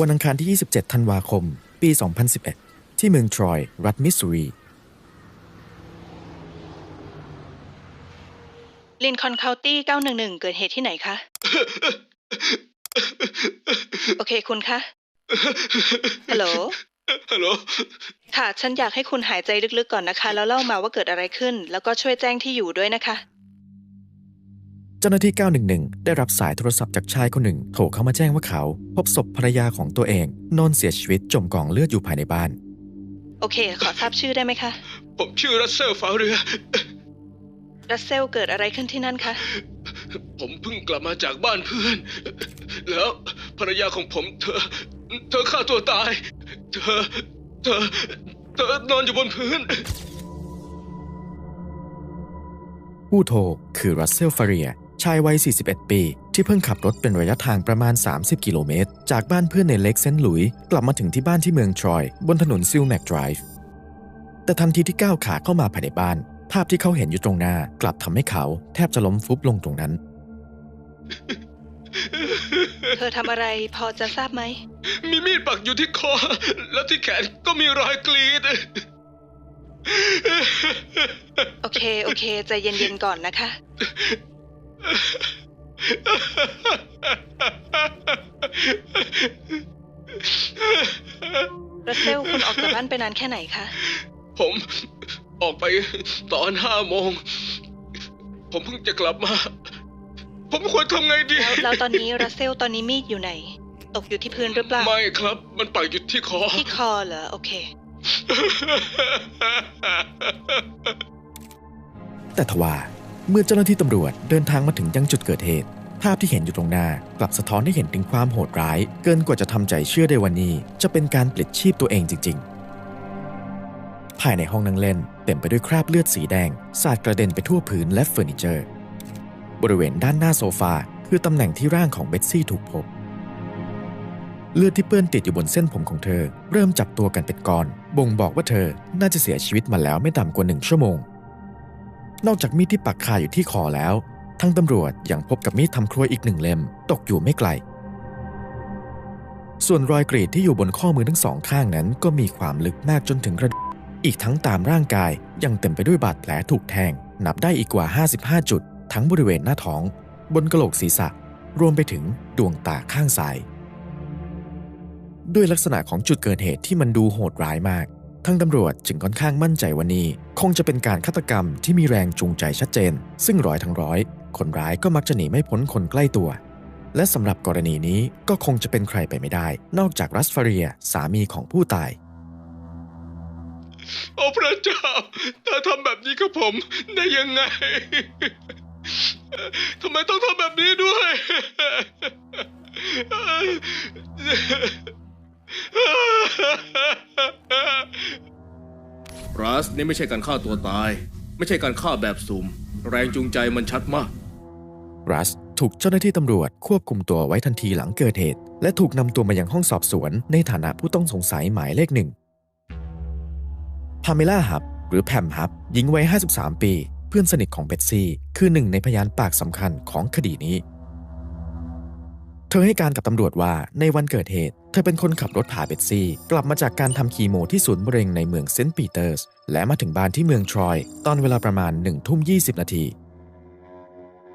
วันอังคารที่ 27 ธันวาคม ปี 2011 ที่เมืองทรอย รัฐมิสซูรีลินคอนเคาน์ตี้911 เกิดเหตุที่ไหนคะ โอเคคุณคะ ฮัลโหล ฮัลโหล ค่ะ ฉันอยากให้คุณหายใจลึกๆก่อนนะคะ แล้วเล่ามาว่าเกิดอะไรขึ้น แล้วก็ช่วยแจ้งที่อยู่ด้วยนะคะ เจ้าหน้าที่ 911 ได้รับสายโทรศัพท์จากชายคนหนึ่ง โทรเข้ามาแจ้งว่าเขา พบศพภรรยาของตัวเอง นอนเสียชีวิตจมกองเลือดอยู่ภายในบ้าน โอเค ขอทราบชื่อได้ไหมคะ ผมชื่อรัสเซลฟาเรือ รัสเซลเกิดอะไรขึ้นที่นั่นคะ ผมเพิ่งกลับมาจากบ้านเพื่อน แล้วภรรยาของผมเธอ เธอฆ่าตัวตาย เธอ เธอ เธอนอนอยู่บนพื้น ผู้โทรคือรัสเซลฟาเรีย ชายวัย 41 ปี ที่เพิ่งขับรถเป็นระยะทางประมาณ 30 กิโลเมตร จากบ้านเพื่อนในเล็กเซนต์หลุยส์กลับมาถึงที่บ้านที่เมืองทรอย บนถนนซิลแมกไดรฟ์แต่ทันทีที่ก้าวขาเข้ามาภายในบ้าน ภาพที่เขาเห็นอยู่ตรงหน้ากลับทำให้เขาแทบจะล้มฟุบลงตรงนั้น เธอทำอะไรพอจะทราบไหม มีมีดปักอยู่ที่คอ แล้วที่แขนก็มีรอยกรีด โอเค โอเคใจเย็นๆก่อนนะคะ รัสเซลคุณออกจากบ้านไปนานแค่ไหนคะ ผมออกไปตอนห้าโมง ผมเพิ่งจะกลับมา ผมควรทำไงดี แล้วแล้วตอนนี้รัสเซลตอนนี้มีดอยู่ไหน ตกอยู่ที่พื้นหรือเปล่า ไม่ครับ มันปักอยู่ที่คอ ที่คอเหรอ โอเค แต่ทว่า เมื่อเจ้าหน้าที่ตำรวจเดินทางมาถึงยังจุดเกิดเหตุ ภาพที่เห็นอยู่ตรงหน้ากลับสะท้อนให้เห็นถึงความโหดร้าย เกินกว่าจะทำใจเชื่อได้วันนี้ จะเป็นการปลิดชีพตัวเองจริง ๆ ภายในห้องนั่งเล่น เต็มไปด้วยคราบเลือดสีแดง สาดกระเด็นไปทั่วพื้นและเฟอร์นิเจอร์ บริเวณด้านหน้าโซฟาคือตำแหน่งที่ร่างของเบตซี่ถูกพบ เลือดที่เปื้อนติดอยู่บนเส้นผมของเธอ เริ่มจับตัวกันเป็นก้อน บ่งบอกว่าเธอน่าจะเสียชีวิตมาแล้วไม่ต่ำกว่าหนึ่งชั่วโมง นอกจากมีดที่ปักคาอยู่ที่คอแล้วทั้งตำรวจยังพบกับมีดทำครัวอีกหนึ่งเล่ม ตกอยู่ไม่ไกล ส่วนรอยกรีดที่อยู่บนข้อมือทั้งสองข้างนั้น ก็มีความลึกมากจนถึงกระดูกอีกทั้งตามร่างกายยังเต็มไปด้วยบาดแผลถูกแทง นับได้อีกกว่า 55 จุด ทั้งบริเวณหน้าท้อง บนกระโหลกศีรษะ รวมไปถึงดวงตาข้างซ้าย ด้วยลักษณะของจุดเกิดเหตุที่มันดูโหดร้ายมาก ทั้งตำรวจจึงค่อนข้างมั่นใจว่านี่คงจะเป็นการฆาตกรรมที่มีแรงจูงใจชัดเจน ซึ่งร้อยทั้งร้อย คนร้ายก็มักจะหนีไม่พ้นคนใกล้ตัว และสำหรับกรณีนี้ก็คงจะเป็นใครไปไม่ได้ นอกจากรัสฟาเรียสามีของผู้ตายโอ้พระเจ้าเธอทำแบบนี้กับผมได้ยังไงทำไมต้องทำแบบนี้ด้วย สนี่ไม่ใช่การฆ่าตัวตาย ไม่ใช่การฆ่าแบบสุ่มแรงจูงใจมันชัดมาก รัสถูกเจ้าหน้าที่ตำรวจควบคุมตัวไว้ทันทีหลังเกิดเหตุ และถูกนำตัวมายังห้องสอบสวน ในฐานะผู้ต้องสงสัยหมายเลขหนึ่งพาเมล่าฮับ หรือแพมฮับหญิงวัย 53 ปี เพื่อนสนิทของเบตซี่ คือหนึ่งในพยานปากสำคัญของคดีนี้ เธอให้การกับตำรวจว่าในวันเกิดเหตุ เธอเป็นคนขับรถพาเบตซี่ กลับมาจากการทำคีโมที่ศูนย์มะเร็งในเมืองเซนต์ปีเตอร์ส และมาถึงบ้านที่เมืองทรอย ตอนเวลาประมาณ1ทุ่ม20นาที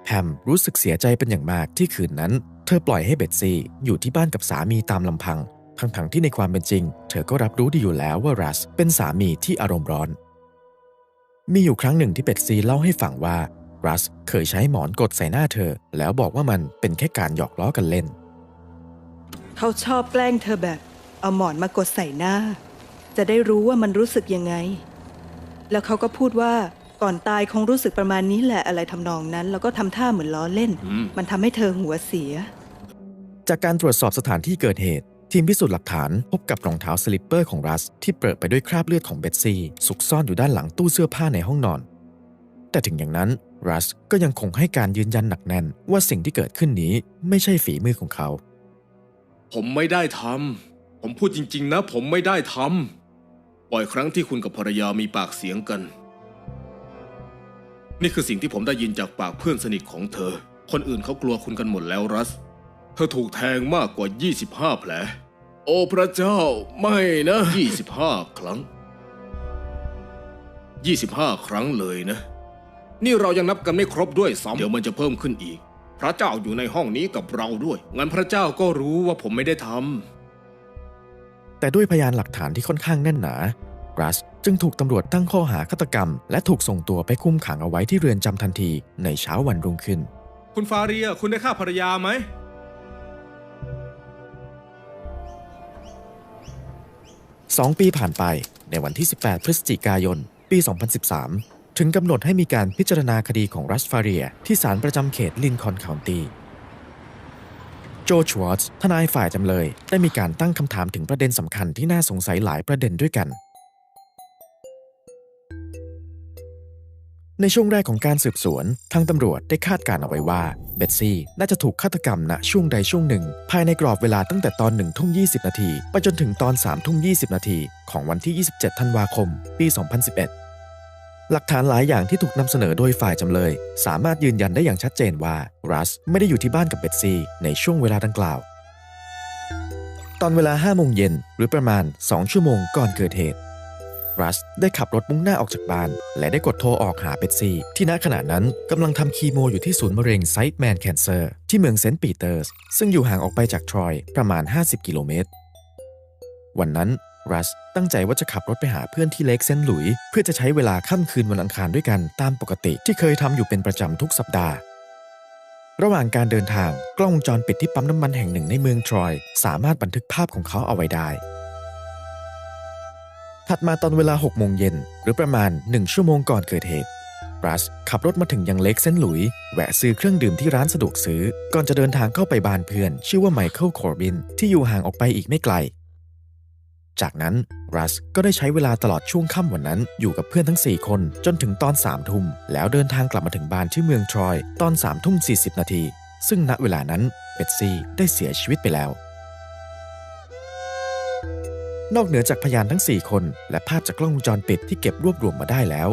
แพมรู้สึกเสียใจเป็นอย่างมากที่คืนนั้น เธอปล่อยให้เบตซี่อยู่ที่บ้านกับสามีตามลำพัง ทั้งๆที่ในความเป็นจริง เธอก็รับรู้ดีอยู่แล้วว่ารัสเป็นสามีที่อารมณ์ร้อน มีอยู่ครั้งหนึ่งที่เบตซี่เล่าให้ฟังว่า รัสเคยใช้หมอนกดใส่หน้าเธอ แล้วบอกว่ามันเป็นแค่การหยอกล้อกันเล่น เขาชอบแกล้งเธอแบบ เอาหมอนมากดใส่หน้า จะได้รู้ว่ามันรู้สึกยังไง แล้วเขาก็พูดว่าก่อนตายคงรู้สึกประมาณนี้แหละอะไรทำนองนั้น แล้วก็ทำท่าเหมือนล้อเล่นอืมมันทำให้เธอหัวเสีย จากการตรวจสอบสถานที่เกิดเหตุ ทีมพิสูจน์หลักฐานพบกับรองเท้าสลิปเปอร์ของรัส ที่เปรอะไปด้วยคราบเลือดของเบตซี่ซุกซ่อนอยู่ด้านหลังตู้เสื้อผ้าในห้องนอน แต่ถึงอย่างนั้น รัสก็ยังคงให้การยืนยันหนักแน่นว่าสิ่งที่เกิดขึ้นนี้ไม่ใช่ฝีมือของเขา ผมไม่ได้ทำ ผมพูดจริงๆนะ ผมไม่ได้ทำบ่อยครั้งที่คุณกับภรรยามีปากเสียงกัน นี่คือสิ่งที่ผมได้ยินจากปากเพื่อนสนิทของเธอ คนอื่นเขากลัวคุณกันหมดแล้วรัส เธอถูกแทงมากกว่า 25 แผล โอ้พระเจ้าไม่นะ 25 ครั้ง 25 ครั้งเลยนะ นี่เรายังนับกันไม่ครบด้วยซ้ำเดี๋ยวมันจะเพิ่มขึ้นอีก พระเจ้าอยู่ในห้องนี้กับเราด้วย งั้นพระเจ้าก็รู้ว่าผมไม่ได้ทำ แต่ด้วยพยานหลักฐานที่ค่อนข้างแน่นหนา กรัสจึงถูกตำรวจตั้งข้อหาฆาตกรรม และถูกส่งตัวไปคุมขังเอาไว้ที่เรือนจำทันทีในเช้าวันรุ่งขึ้น คุณฟาเรียคุณได้ฆ่าภรรยาไหมสองปีผ่านไปในวันที่ 18 พฤศจิกายน ปี 2013 ถึงกำหนดให้มีการพิจารณาคดีของรัสฟาเรีย ที่ศาลประจำเขตลินคอล์นคาวน์ตี้โจชวอตส์ทนายฝ่ายจำเลย ได้มีการตั้งคำถามถึงประเด็นสำคัญที่น่าสงสัยหลายประเด็นด้วยกัน ในช่วงแรกของการสืบสวน ทางตำรวจได้คาดการณ์เอาไว้ว่าเบตซี่น่าจะถูกฆาตกรรมณช่วงใดช่วงหนึ่ง ภายในกรอบเวลาตั้งแต่ตอน1ทุ่ม20 นาที ไปจนถึงตอน3ทุ่ม20 นาที ของวันที่ 27 ธันวาคม ปี 2011 หลักฐานหลายอย่างที่ถูกนำเสนอโดยฝ่ายจำเลย สามารถยืนยันได้อย่างชัดเจนว่ารัสไม่ได้อยู่ที่บ้านกับเบตซี่ในช่วงเวลาดังกล่าว ตอนเวลา5โมงเย็นหรือประมาณ 2 ชั่วโมงก่อนเกิดเหตุรัสได้ขับรถมุ่งหน้าออกจากบ้าน และได้กดโทรออกหาเบตซี่ ที่ณขณะนั้นกำลังทำคีโมอยู่ที่ศูนย์มะเร็งไซต์แมนแคนเซอร์ที่เมืองเซนต์ปีเตอร์ส ซึ่งอยู่ห่างออกไปจากทรอยประมาณ 50 กิโลเมตร วันนั้น รัสตั้งใจว่าจะขับรถไปหาเพื่อนที่เล็กเซนหลุย เพื่อจะใช้เวลาค่ำคืนวันอังคารด้วยกันตามปกติที่เคยทำอยู่เป็นประจำทุกสัปดาห์ ระหว่างการเดินทางกล้องวงจรปิดที่ปั๊มน้ำมันแห่งหนึ่งในเมืองทรอย สามารถบันทึกภาพของเขาเอาไว้ได้ ถัดมาตอนเวลา6โมงเย็นหรือประมาณ 1 ชั่วโมงก่อนเกิดเหตุรัสขับรถมาถึงยังเล็กเซนหลุย แวะซื้อเครื่องดื่มที่ร้านสะดวกซื้อ ก่อนจะเดินทางเข้าไปบ้านเพื่อน ชื่อว่าไมเคิลคอร์บินที่อยู่ห่างออกไปอีกไม่ไกล จากนั้นรัสก็ได้ใช้เวลาตลอดช่วงค่ำวันนั้น อยู่กับเพื่อนทั้ง 4 คน จนถึงตอน3ทุ่ม แล้วเดินทางกลับมาถึงบ้านที่เมืองทรอยตอน3ทุ่ม40 นาที ซึ่งณเวลานั้นเบตซี่ได้เสียชีวิตไปแล้ว นอกเหนือจากพยานทั้ง 4 คน และภาพจากกล้องวงจรปิดที่เก็บรวบรวมมาได้แล้ว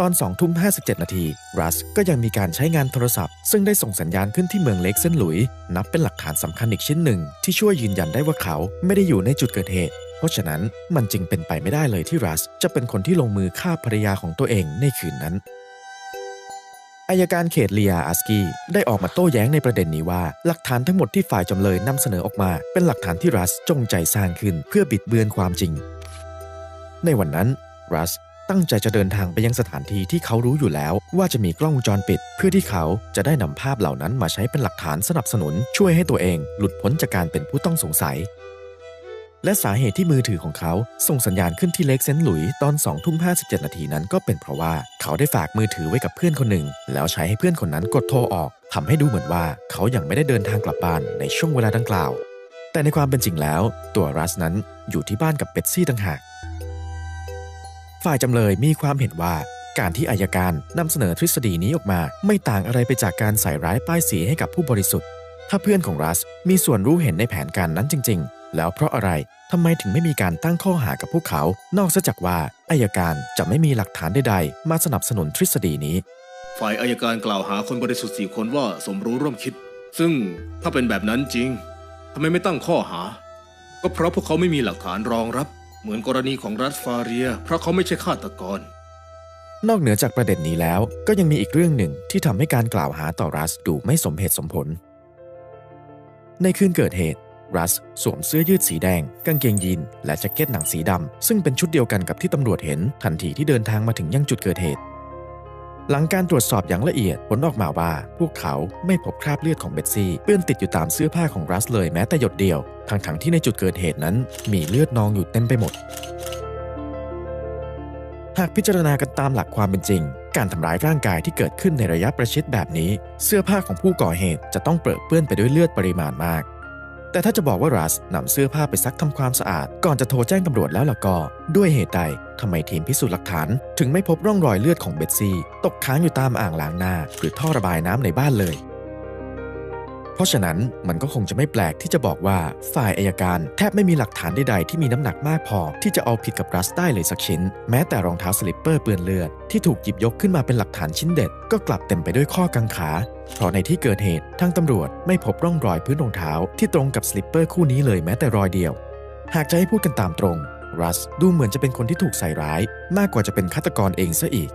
ตอน2ทุ่ม57 นาที รัสก็ยังมีการใช้งานโทรศัพท์ ซึ่งได้ส่งสัญญาณขึ้นที่เมืองเล็กเซนหลุย นับเป็นหลักฐานสำคัญอีกชิ้นหนึ่ง ที่ช่วยยืนยันได้ว่าเขาไม่ได้อยู่ในจุดเกิดเหตุ เพราะฉะนั้นมันจึงเป็นไปไม่ได้เลยที่รัสจะเป็นคนที่ลงมือฆ่าภรรยาของตัวเองในคืนนั้นอายการเขตเลียอาสกี้ได้ออกมาโต้แย้งในประเด็นนี้ว่า หลักฐานทั้งหมดที่ฝ่ายจำเลยนำเสนอออกมา เป็นหลักฐานที่รัสจงใจสร้างขึ้นเพื่อบิดเบือนความจริง ในวันนั้นรัสตั้งใจจะเดินทางไปยังสถานที่ที่เขารู้อยู่แล้ว ว่าจะมีกล้องวงจรปิด เพื่อที่เขาจะได้นำภาพเหล่านั้นมาใช้เป็นหลักฐานสนับสนุน ช่วยให้ตัวเองหลุดพ้นจากการเป็นผู้ต้องสงสัย และสาเหตุที่มือถือของเขาส่งสัญญาณขึ้นที่เล็กเซนต์หลุยส์ตอน2ทุ่ม57 นาทีนั้นก็เป็นเพราะว่าเขาได้ฝากมือถือไว้กับเพื่อนคนหนึ่ง แล้วใช้ให้เพื่อนคนนั้นกดโทรออกทำให้ดูเหมือนว่าเขายังไม่ได้เดินทางกลับบ้านในช่วงเวลาดังกล่าว แต่ในความเป็นจริงแล้ว ตัวรัสนั้นอยู่ที่บ้านกับเบตซี่ต่างหาก ฝ่ายจำเลยมีความเห็นว่าการที่อายการนำเสนอทฤษฎีนี้ออกมา ไม่ต่างอะไรไปจากการใส่ร้ายป้ายสีให้กับผู้บริสุทธิ์ ถ้าเพื่อนของรัสมีส่วนรู้เห็นในแผนการนั้นจริง แล้วเพราะอะไรทำไมถึงไม่มีการตั้งข้อหากับพวกเขา นอกจากว่าอายการจะไม่มีหลักฐานใดๆ มาสนับสนุนทฤษฎีนี้ ฝ่ายอายการกล่าวหาคนบริสุทธิ์สี่คนว่าสมรู้ร่วมคิด ซึ่งถ้าเป็นแบบนั้นจริงทำไมไม่ตั้งข้อหา ก็เพราะพวกเขาไม่มีหลักฐานรองรับ เหมือนกรณีของรัสฟาเรีย เพราะเขาไม่ใช่ฆาตกร นอกเหนือจากประเด็นนี้แล้ว ก็ยังมีอีกเรื่องหนึ่งที่ทำให้การกล่าวหาต่อรัสดูไม่สมเหตุสมผล ในคืนเกิดเหตุ รัสสวมเสื้อยืดสีแดง กางเกงยีน และแจ็คเก็ตหนังสีดำ ซึ่งเป็นชุดเดียวกันกับที่ตำรวจเห็น ทันทีที่เดินทางมาถึงยังจุดเกิดเหตุ หลังการตรวจสอบอย่างละเอียดผลออกมาว่า พวกเขาไม่พบคราบเลือดของเบตซี่เปื้อนติดอยู่ตามเสื้อผ้าของรัสเลยแม้แต่หยดเดียวทั้งๆที่ในจุดเกิดเหตุนั้น มีเลือดนองอยู่เต็มไปหมดหากพิจารณากันตามหลักความเป็นจริง การทำร้ายร่างกายที่เกิดขึ้นในระยะประชิดแบบนี้ เสื้อผ้าของผู้ก่อเหตุจะต้องเปรอะเปื้อนไปด้วยเลือดปริมาณมาก แต่ถ้าจะบอกว่ารัสนำเสื้อผ้าไปซักทำความสะอาด ก่อนจะโทรแจ้งตำรวจแล้วล่ะก็ ด้วยเหตุใดทำไมทีมพิสูจน์หลักฐาน ถึงไม่พบร่องรอยเลือดของเบตซี่ ตกค้างอยู่ตามอ่างล้างหน้า หรือท่อระบายน้ำในบ้านเลย เพราะฉะนั้นมันก็คงจะไม่แปลกที่จะบอกว่าฝ่ายอายการแทบไม่มีหลักฐานใดๆที่มีน้ำหนักมากพอ ที่จะเอาผิดกับรัสได้เลยสักชิ้น แม้แต่รองเท้าสลิปเปอร์เปื้อนเลือดที่ถูกหยิบยกขึ้นมาเป็นหลักฐานชิ้นเด็ด ก็กลับเต็มไปด้วยข้อกังขา เพราะในที่เกิดเหตุทางตำรวจไม่พบร่องรอยพื้นรองเท้าที่ตรงกับสลิปเปอร์คู่นี้เลยแม้แต่รอยเดียว หากจะให้พูดกันตามตรง รัสดูเหมือนจะเป็นคนที่ถูกใส่ร้าย มากกว่าจะเป็นฆาตกรเองซะอีก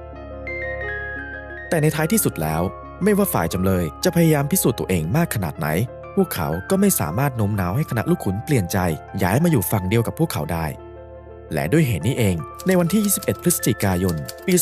แต่ในท้ายที่สุดแล้ว ไม่ว่าฝ่ายจำเลยจะพยายามพิสูจน์ตัวเองมากขนาดไหน พวกเขาก็ไม่สามารถโน้มน้าวให้คณะลูกขุนเปลี่ยนใจ ย้ายมาอยู่ฝั่งเดียวกับพวกเขาได้ และด้วยเหตุนี้เอง ในวันที่ 21 พฤศจิกายน ปี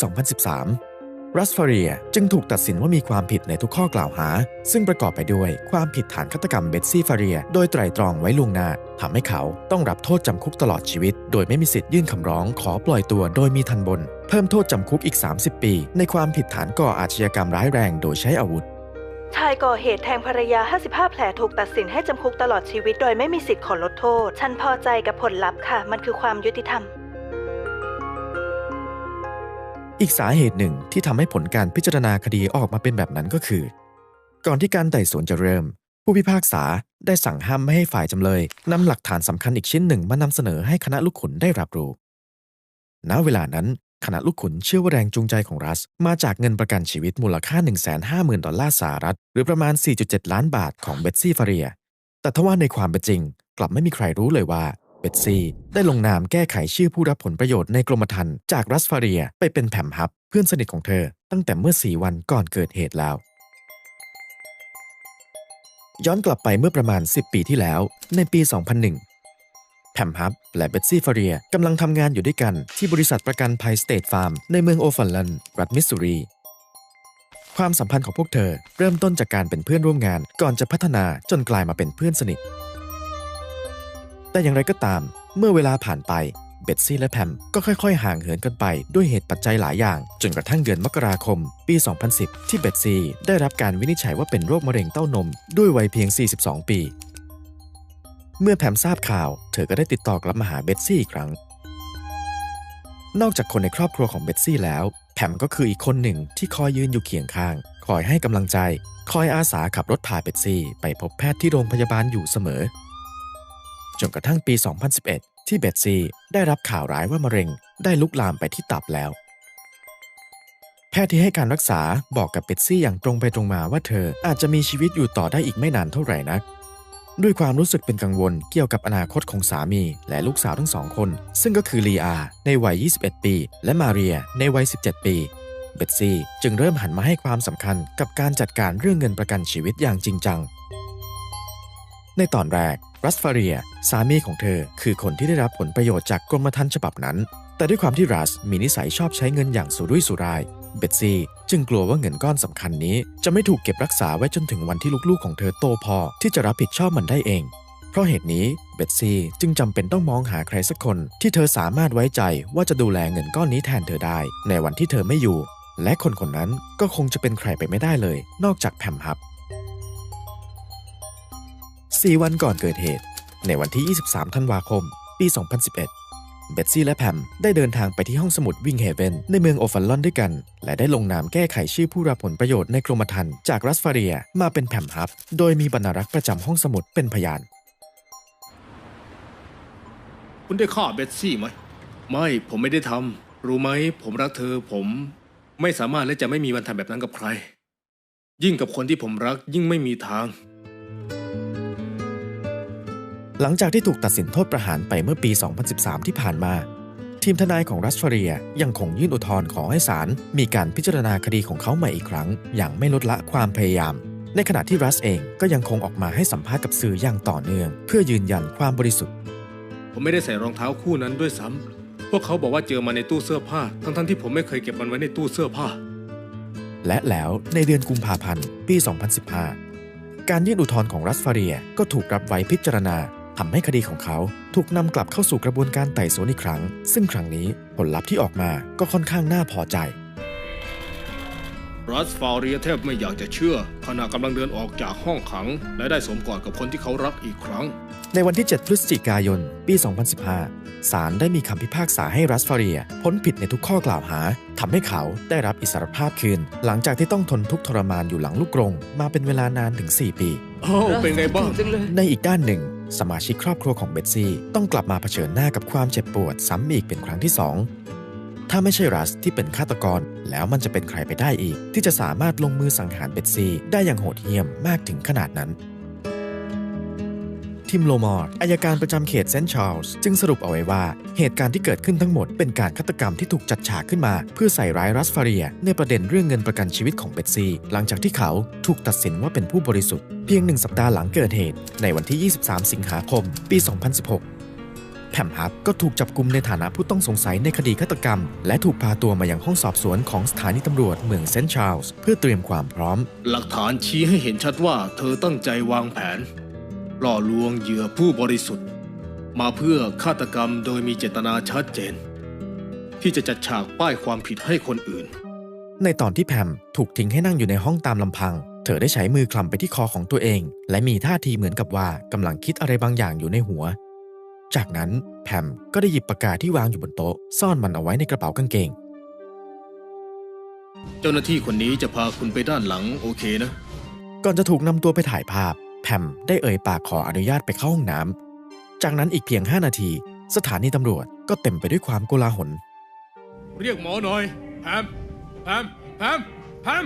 2013 รัสฟาเรียจึงถูกตัดสินว่ามีความผิดในทุกข้อกล่าวหา ซึ่งประกอบไปด้วยความผิดฐานฆาตกรรมเบตซี่ฟาเรีย โดยไตร่ตรองไว้ล่วงหน้าทำให้เขาต้องรับโทษจำคุกตลอดชีวิต โดยไม่มีสิทธิ์ยื่นคำร้องขอปล่อยตัวโดยมีทันบน เพิ่มโทษจำคุกอีก 30 ปี ในความผิดฐานก่ออาชญากรรมร้ายแรงโดยใช้อาวุธ ชายก่อเหตุแทงภรรยา 55 แผลถูกตัดสินให้จำคุกตลอดชีวิต โดยไม่มีสิทธิ์ขอลดโทษ ฉันพอใจกับผลลัพธ์ค่ะ มันคือความยุติธรรม อีกสาเหตุหนึ่งที่ทำให้ผลการพิจารณาคดีออกมาเป็นแบบนั้นก็คือ ก่อนที่การไต่สวนจะเริ่ม ผู้พิพากษาได้สั่งห้ามไม่ให้ฝ่ายจำเลยนำหลักฐานสำคัญอีกชิ้นหนึ่งมานำเสนอให้คณะลูกขุนได้รับรู้ ณ เวลานั้นคณะลูกขุนเชื่อว่าแรงจูงใจของรัส มาจากเงินประกันชีวิตมูลค่า 150,000 ดอลลาร์สหรัฐ หรือประมาณ 4.7 ล้านบาทของเบตซี่ฟาเรีย แต่ทว่าในความเป็นจริง กลับไม่มีใครรู้เลยว่า เบตซี่ได้ลงนามแก้ไขชื่อผู้รับผลประโยชน์ในกรมธรรม์จากรัสฟาเรียไปเป็นแผมฮับ เพื่อนสนิทของเธอ ตั้งแต่เมื่อ 4 วันก่อนเกิดเหตุแล้ว ย้อนกลับไปเมื่อประมาณ 10 ปีที่แล้ว ในปี 2001แพมฮับ และเบตซี่ฟาเรียกำลังทำงานอยู่ด้วยกันที่บริษัทประกันภัยสเตทฟาร์มในเมืองโอฟัลลันรัฐมิสซูรีความสัมพันธ์ของพวกเธอเริ่มต้นจากการเป็นเพื่อนร่วมงานก่อนจะพัฒนาจนกลายมาเป็นเพื่อนสนิท แต่อย่างไรก็ตาม เมื่อเวลาผ่านไปเบตซี่และแพมก็ค่อยๆ ห่างเหินกันไปด้วยเหตุปัจจัยหลายอย่าง จนกระทั่งเดือนมกราคม ปี 2010 ที่เบตซี่ได้รับการวินิจฉัยว่าเป็นโรคมะเร็งเต้านม ด้วยวัยเพียง 42 ปี เมื่อแพมทราบข่าว เธอก็ได้ติดต่อกลับมาหาเบตซี่อีกครั้ง นอกจากคนในครอบครัวของเบตซี่แล้ว แพมก็คืออีกคนหนึ่งที่คอยยืนอยู่เคียงข้าง คอยให้กำลังใจ คอยอาสาขับรถพาเบตซี่ไปพบแพทย์ที่โรงพยาบาลอยู่เสมอ จนกระทั่งปี 2011 ที่เบตซีได้รับข่าวร้ายว่ามะเร็งได้ลุกลามไปที่ตับแล้ว แพทย์ที่ให้การรักษาบอกกับเบตซี่อย่างตรงไปตรงมาว่าเธออาจจะมีชีวิตอยู่ต่อได้อีกไม่นานเท่าไหร่นัก ด้วยความรู้สึกเป็นกังวลเกี่ยวกับอนาคตของสามีและลูกสาวทั้งสองคน ซึ่งก็คือลีอาในวัย 21 ปี และมาเรียในวัย 17 ปีเบตซี่จึงเริ่มหันมาให้ความสำคัญกับการจัดการเรื่องเงินประกันชีวิตอย่างจริงจัง ในตอนแรก รัสฟาเรีย สามีของเธอ คือคนที่ได้รับผลประโยชน์จากกรมธรรม์ฉบับนั้น แต่ด้วยความที่รัสมีนิสัยชอบใช้เงินอย่างสุรุ่ยสุร่าย เบตซี่จึงกลัวว่าเงินก้อนสำคัญนี้ จะไม่ถูกเก็บรักษาไว้จนถึงวันที่ลูกๆของเธอโตพอที่จะรับผิดชอบมันได้เอง เพราะเหตุนี้เบตซี่จึงจำเป็นต้องมองหาใครสักคนที่เธอสามารถไว้ใจว่าจะดูแลเงินก้อนนี้แทนเธอได้ ในวันที่เธอไม่อยู่ และคนคนนั้นก็คงจะเป็นใครไปไม่ได้เลย นอกจากแพมฮับ 4 วันก่อนเกิดเหตุ ในวันที่ 23 ธันวาคม ปี 2011 เบตซี่และแพมได้เดินทางไปที่ห้องสมุดวิงเฮเวนในเมืองโอฟัลลอนด้วยกัน และได้ลงนามแก้ไขชื่อผู้รับผลประโยชน์ในกรมธรรม์จากรัสฟาเรียมาเป็นแพมฮับ โดยมีบรรณารักษ์ประจำห้องสมุดเป็นพยาน คุณได้ฆ่าเบตซี่ไหม ไม่ผมไม่ได้ทำรู้ไหม ผมรักเธอผมไม่สามารถและจะไม่มีวันทำแบบนั้นกับใคร ยิ่งกับคนที่ผมรักยิ่งไม่มีทาง หลังจากที่ถูกตัดสินโทษประหารไปเมื่อปี 2013 ที่ผ่านมา ทีมทนายของรัสฟาเรียยังคงยื่นอุทธรณ์ขอให้ศาลมีการพิจารณาคดีของเขาใหม่อีกครั้ง อย่างไม่ลดละความพยายาม ในขณะที่รัสเองก็ยังคงออกมาให้สัมภาษณ์กับสื่ออย่างต่อเนื่อง เพื่อยืนยันความบริสุทธิ์ ผมไม่ได้ใส่รองเท้าคู่นั้นด้วยซ้ำพวกเขาบอกว่าเจอมาในตู้เสื้อผ้า ทั้งๆที่ผมไม่เคยเก็บมันไว้ในตู้เสื้อผ้า และแล้วในเดือนกุมภาพันธ์ปี 2015 การยื่นอุทธรณ์ของรัสฟาเรียก็ถูกรับไว้พิจารณา ทำให้คดีของเขาถูกนำกลับเข้าสู่กระบวนการไต่สวนอีกครั้ง ซึ่งครั้งนี้ผลลัพธ์ที่ออกมาก็ค่อนข้างน่าพอใจรัสฟาเรียแทบไม่อยากจะเชื่อขณะกำลังเดินออกจากห้องขัง และได้สวมกอดกับคนที่เขารักอีกครั้ง ในวันที่ 7 พฤศจิกายน ปี 2015 ศาลได้มีคำพิพากษาให้รัสฟาเรียพ้นผิดในทุกข้อกล่าวหาทำให้เขาได้รับอิสรภาพคืน หลังจากที่ต้องทนทุกข์ทรมานอยู่หลังลูกกรงมาเป็นเวลานานถึง 4 ปีโอ้เป็นไงบ้างในอีกด้านหนึ่ง สมาชิกครอบครัวของเบตซี่ต้องกลับมาเผชิญหน้ากับความเจ็บปวดซ้ำอีกเป็นครั้งที่สองถ้าไม่ใช่รัสที่เป็นฆาตกร แล้วมันจะเป็นใครไปได้อีก ที่จะสามารถลงมือสังหารเบตซี่ได้อย่างโหดเหี้ยมมากถึงขนาดนั้น ทิมโลมอร์อายการประจำเขตเซนต์ชาร์ลส์จึงสรุปเอาไว้ว่า เหตุการณ์ที่เกิดขึ้นทั้งหมดเป็นการฆาตกรรมที่ถูกจัดฉากขึ้นมา เพื่อใส่ร้ายรัสฟาเรีย ในประเด็นเรื่องเงินประกันชีวิตของเบตซีหลังจากที่เขาถูกตัดสินว่าเป็นผู้บริสุทธิ์เพียงหนึ่งสัปดาห์หลังเกิดเหตุ ในวันที่ 23 สิงหาคม ปี 2016แพมฮับก็ถูกจับกุมในฐานะผู้ต้องสงสัยในคดีฆาตกรรม และถูกพาตัวมายังห้องสอบสวนของสถานีตำรวจเมืองเซนต์ชาร์ลส์เพื่อเตรียมความพร้อม หลักฐานชี้ให้เห็นชัดว่าเธอตั้งใจวางแผน ล่อลวงเหยื่อผู้บริสุทธิ์ มาเพื่อฆาตกรรมโดยมีเจตนาชัดเจน ที่จะจัดฉากป้ายความผิดให้คนอื่น ในตอนที่แพมถูกทิ้งให้นั่งอยู่ในห้องตามลำพัง เธอได้ใช้มือคลำไปที่คอของตัวเอง และมีท่าทีเหมือนกับว่ากำลังคิดอะไรบางอย่างอยู่ในหัว จากนั้นแพมก็ได้หยิบปากกาที่วางอยู่บนโต๊ะ ซ่อนมันเอาไว้ในกระเป๋ากางเกง เจ้าหน้าที่คนนี้จะพาคุณไปด้านหลังโอเคนะ ก่อนจะถูกนำตัวไปถ่ายภาพ แพมได้เอ่ยปากขออนุญาตไปเข้าห้องน้ำ จากนั้นอีกเพียง 5 นาที สถานีตำรวจก็เต็มไปด้วยความโกลาหล เรียกหมอหน่อยแพมแพมแพมแพม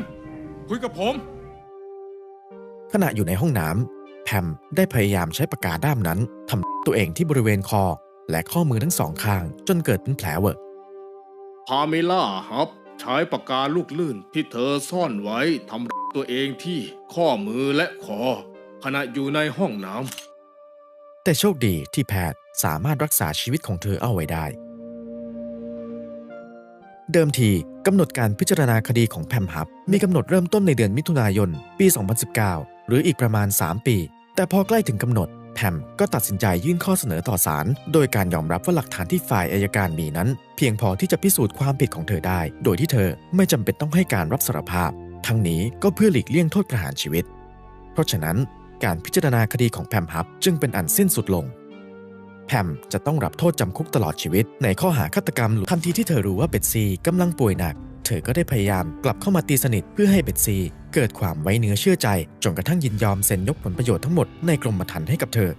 คุยกับผม ขณะอยู่ในห้องน้ำแพมได้พยายามใช้ปากกาด้ามนั้นทำตัวเองที่บริเวณคอ และข้อมือทั้งสองข้าง จนเกิดเป็นแผลเวอะพาเมล่าฮับใช้ปากกาลูกลื่นที่เธอซ่อนไว้ทำตัวเองที่ข้อมือและคอ ขณะอยู่ในห้องน้ำแต่โชคดีที่แพทย์สามารถรักษาชีวิตของเธอเอาไว้ได้ เดิมทีกำหนดการพิจารณาคดีของแพมฮับ มีกำหนดเริ่มต้นในเดือนมิถุนายน ปี 2019 หรืออีกประมาณ 3 ปี แต่พอใกล้ถึงกำหนดแพมก็ตัดสินใจยื่นข้อเสนอต่อศาลโดยการยอมรับว่าหลักฐานที่ฝ่ายอายการมีนั้น เพียงพอที่จะพิสูจน์ความผิดของเธอได้ โดยที่เธอไม่จำเป็นต้องให้การรับสารภาพ ทั้งนี้ก็เพื่อหลีกเลี่ยงโทษประหารชีวิต เพราะฉะนั้น การพิจารณาคดีของแพมฮับจึงเป็นอันสิ้นสุดลง แพมจะต้องรับโทษจำคุกตลอดชีวิต ในข้อหาฆาตกรรมทันทีที่เธอรู้ว่าเบตซีกำลังป่วยหนัก เธอก็ได้พยายามกลับเข้ามาตีสนิทเพื่อให้เบตซีเกิดความไว้เนื้อเชื่อใจจนกระทั่งยินยอมเซ็นยกผลประโยชน์ทั้งหมดในกรมธรรม์ให้กับเธอ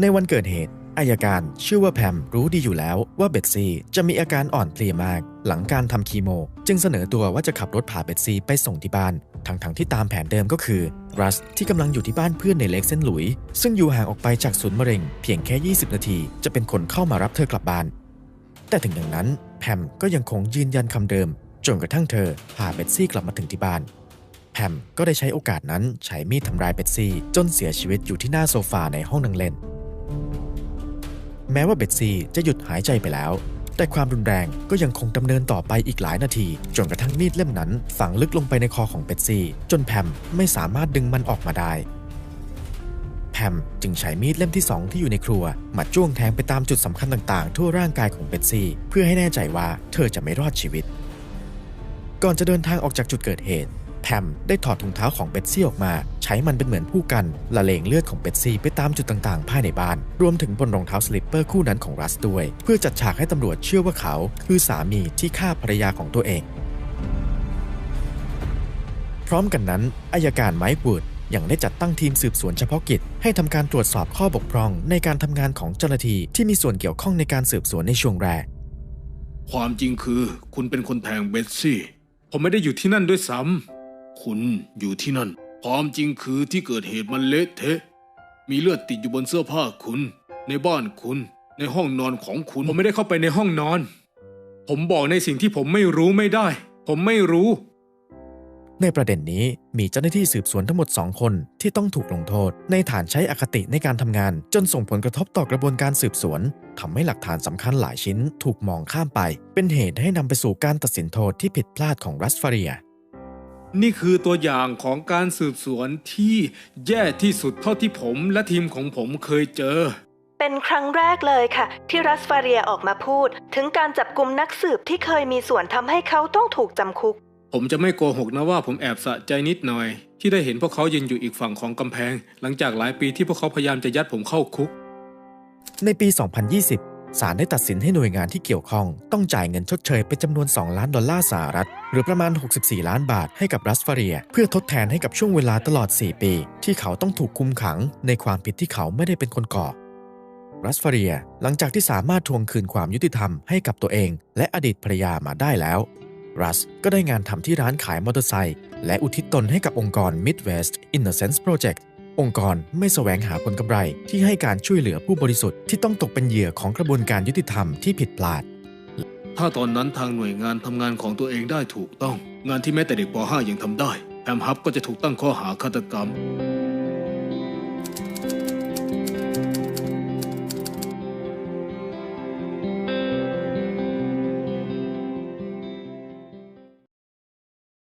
ในวันเกิดเหตุอายการเชื่อว่าแพมรู้ดีอยู่แล้วว่าเบตซีจะมีอาการอ่อนเพลียมาก หลังการทำคีโม จึงเสนอตัวว่าจะขับรถพาเบตซีไปส่งที่บ้านทั้งๆที่ตามแผนเดิมก็คือ รัสที่กำลังอยู่ที่บ้านเพื่อนในเล็กเซนหลุย ซึ่งอยู่ห่างออกไปจากศูนย์มะเร็ง เพียงแค่ 20 นาที จะเป็นคนเข้ามารับเธอกลับบ้าน แต่ถึงอย่างนั้นแพมก็ยังคงยืนยันคำเดิม จนกระทั่งเธอพาเบตซี่กลับมาถึงที่บ้านแพมก็ได้ใช้โอกาสนั้นใช้มีดทำร้ายเบตซี่ จนเสียชีวิตอยู่ที่หน้าโซฟาในห้องนั่งเล่น แม้ว่าเบตซี่จะหยุดหายใจไปแล้ว แต่ความรุนแรงก็ยังคงดำเนินต่อไปอีกหลายนาที จนกระทั่งมีดเล่มนั้น ฝังลึกลงไปในคอของเบตซี่ จนแพมไม่สามารถดึงมันออกมาได้ แพมจึงใช้มีดเล่มที่2ที่อยู่ในครัว มาจ้วงแทงไปตามจุดสำคัญต่างๆ ทั่วร่างกายของเบตซี่ เพื่อให้แน่ใจว่าเธอจะไม่รอดชีวิต ก่อนจะเดินทางออกจากจุดเกิดเหตุ แพมได้ถอดถุงเท้าของเบตซี่ออกมา ใช้มันเป็นเหมือนผู้กันละเลงเลือดของเบตซี่ไปตามจุดต่างๆ ภายในบ้าน รวมถึงบนรองเท้าสลิปเปอร์คู่นั้นของรัสด้วย เพื่อจัดฉากให้ตำรวจเชื่อว่าเขา คือสามีที่ฆ่าภรรยาของตัวเอง พร้อมกันนั้นอายการไมค์วูดยังได้จัดตั้งทีมสืบสวนเฉพาะกิจ ให้ทำการตรวจสอบข้อบกพร่อง ในการทำงานของเจ้าหน้าที่ที่มีส่วนเกี่ยวข้องในการสืบสวนในช่วงแรก ความจริงคือคุณเป็นคนแทงเบสซี่ ผมไม่ได้อยู่ที่นั่นด้วยซ้ำ คุณอยู่ที่นั่น ความจริงคือที่เกิดเหตุมันเละเทะ มีเลือดติดอยู่บนเสื้อผ้าคุณ ในบ้านคุณ ในห้องนอนของคุณ ผมไม่ได้เข้าไปในห้องนอน ผมบอกในสิ่งที่ผมไม่รู้ไม่ได้ ผมไม่รู้ ในประเด็นนี้มีเจ้าหน้าที่สืบสวนทั้งหมด 2 คนที่ต้องถูกลงโทษ ในฐานใช้อคติในการทำงาน จนส่งผลกระทบต่อกระบวนการสืบสวนทำให้หลักฐานสำคัญหลายชิ้นถูกมองข้ามไป เป็นเหตุให้นำไปสู่การตัดสินโทษที่ผิดพลาดของรัสฟาเรีย นี่คือตัวอย่างของการสืบสวนที่แย่ที่สุดเท่าที่ผมและทีมของผมเคยเจอ เป็นครั้งแรกเลยค่ะ ที่รัสฟาเรียออกมาพูด ถึงการจับกลุ่มนักสืบที่เคยมีส่วนทำให้เขาต้องถูกจำคุก ผมจะไม่โกหกนะว่าผมแอบสะใจนิดหน่อย ที่ได้เห็นพวกเขายืนอยู่อีกฝั่งของกำแพง หลังจากหลายปีที่พวกเขาพยายามจะยัดผมเข้าคุก ในปี 2020 ศาลได้ตัดสินให้หน่วยงานที่เกี่ยวข้องต้องจ่ายเงินชดเชยเป็นจำนวน 2 ล้านดอลลาร์สหรัฐ หรือประมาณ 64 ล้านบาทให้กับรัสฟาเรีย เพื่อทดแทนให้กับช่วงเวลาตลอด 4 ปี ที่เขาต้องถูกคุมขังในความผิดที่เขาไม่ได้เป็นคนก่อ รัสฟาเรียหลังจากที่สามารถทวงคืนความยุติธรรมให้กับตัวเอง และอดีตภรรยามาได้แล้ว รัสก็ได้งานทำที่ร้านขายมอเตอร์ไซค์และอุทิศตนให้กับองค์กร Midwest Innocence Project องค์กรไม่แสวงหาผลกำไรที่ให้การช่วยเหลือผู้บริสุทธิ์ที่ต้องตกเป็นเหยื่อของกระบวนการยุติธรรมที่ผิดพลาด ถ้าตอนนั้นทางหน่วยงานทำงานของตัวเองได้ถูกต้อง งานที่แม้แต่เด็กป .5 ยังทำได้แฮมฮับก็จะถูกตั้งข้อหาฆาตกรรม